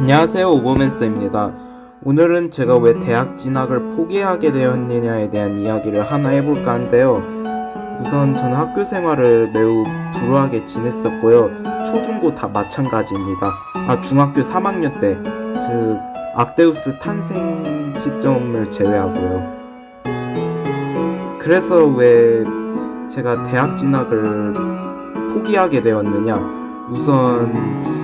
안녕하세요 오버맨스입니다. 오늘은 제가 왜 대학 진학을 포기하게 되었느냐에 대한 이야기를 하나 해볼까 하는데요. 우선 저는 학교 생활을 매우 불우하게 지냈었고요. 초중고 다 마찬가지입니다. 아 중학교 3학년 때, 즉 악데우스 탄생 시점을 제외하고요. 그래서 왜 제가 대학 진학을 포기하게 되었느냐? 우선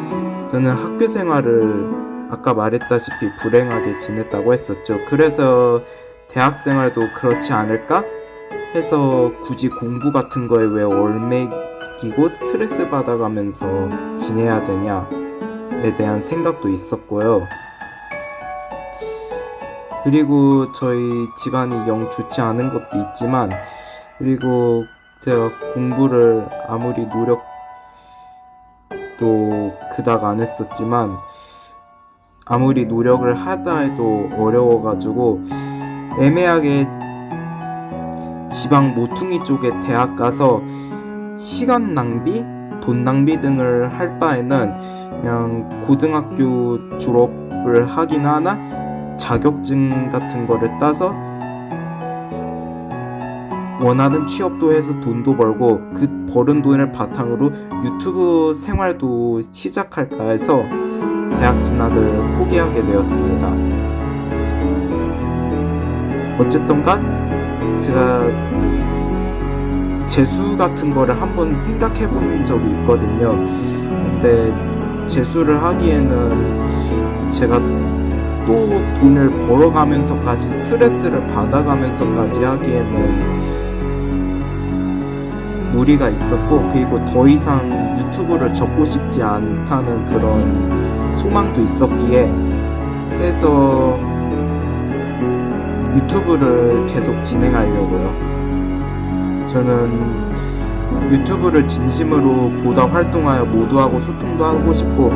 저는 학교 생활을 아까 말했다시피 불행하게 지냈다고 했었죠. 그래서 대학 생활도 그렇지 않을까 해서 굳이 공부 같은 거에 왜 얼매기고 스트레스 받아가면서 지내야 되냐에 대한 생각도 있었고요. 그리고 저희 집안이 영 좋지 않은 것도 있지만 그리고 제가 공부를 아무리 노력 또 그닥 안 했었지만 아무리 노력을 하다 해도 어려워가지고 애매하게 지방 모퉁이 쪽에 대학 가서 시간 낭비, 돈 낭비 등을 할 바에는 그냥 고등학교 졸업을 하긴 하나 자격증 같은 거를 따서 원하는 취업도 해서 돈도 벌고 그 벌은 돈을 바탕으로 유튜브 생활도 시작할까 해서 대학 진학을 포기하게 되었습니다. 어쨌던간 제가 재수 같은 거를 한번 생각해 본 적이 있거든요. 근데 재수를 하기에는 제가 또 돈을 벌어가면서까지 스트레스를 받아가면서까지 하기에는 무리가 있었고 그리고 더 이상 유튜브를 접고 싶지 않다는 그런 소망도 있었기에 해서 유튜브를 계속 진행하려고요. 저는 유튜브를 진심으로 보다 활동하여 모두하고 소통도 하고 싶고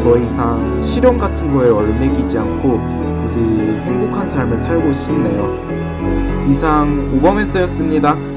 더 이상 실현 같은 거에 얼매기지 않고 부디 행복한 삶을 살고 싶네요. 이상 오버맨스였습니다.